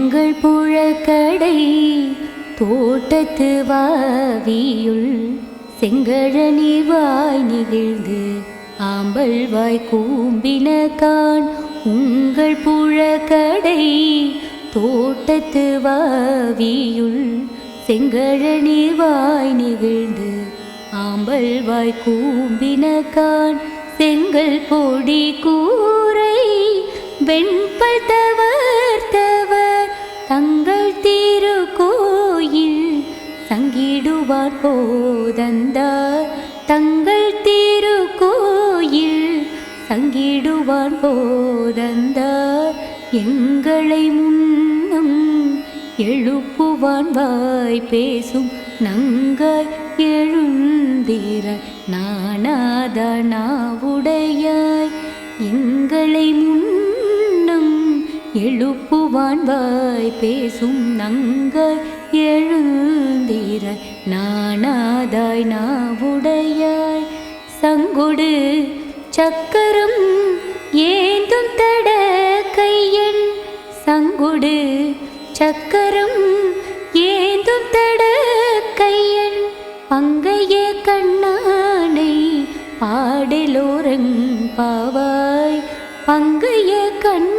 எங்கள் புழக்கடை தோட்டத்து வாவியுள் செங்கழனி வாய் நிகழ்ந்து ஆம்பல் வாய் கூம்பின கான் உங்கள் புழக்கடை தோட்டத்து வாவியுள் செங்கழனி வாய் நிகழ்ந்து ஆம்பல் வாய் கூம்பின கான் செங்கல் பொடி கூரை வெண்பல் தவர்த்தவர் தங்கிடுவார் போதந்தார் தங்கள் திருக்கோயில் தங்கிடுவார் போதந்தார் எங்களை முன்னம் எழுப்புவான் வாய் பேசும் நங்கள் எழுந்திர நானாதனாவுடையாய் எங்களை முன்னம் எழுப்புவான் வாய் பேசும் நங்கள் எழு எழுந்திர நானாதாய் நாவுடையாய். சங்குடு சக்கரம் ஏந்தும் தட கையன் சங்குடு சக்கரம் ஏந்தும் தட கையன் பங்கைய கண்ணானை பாடலோரங் பாவாய். பங்கைய கண்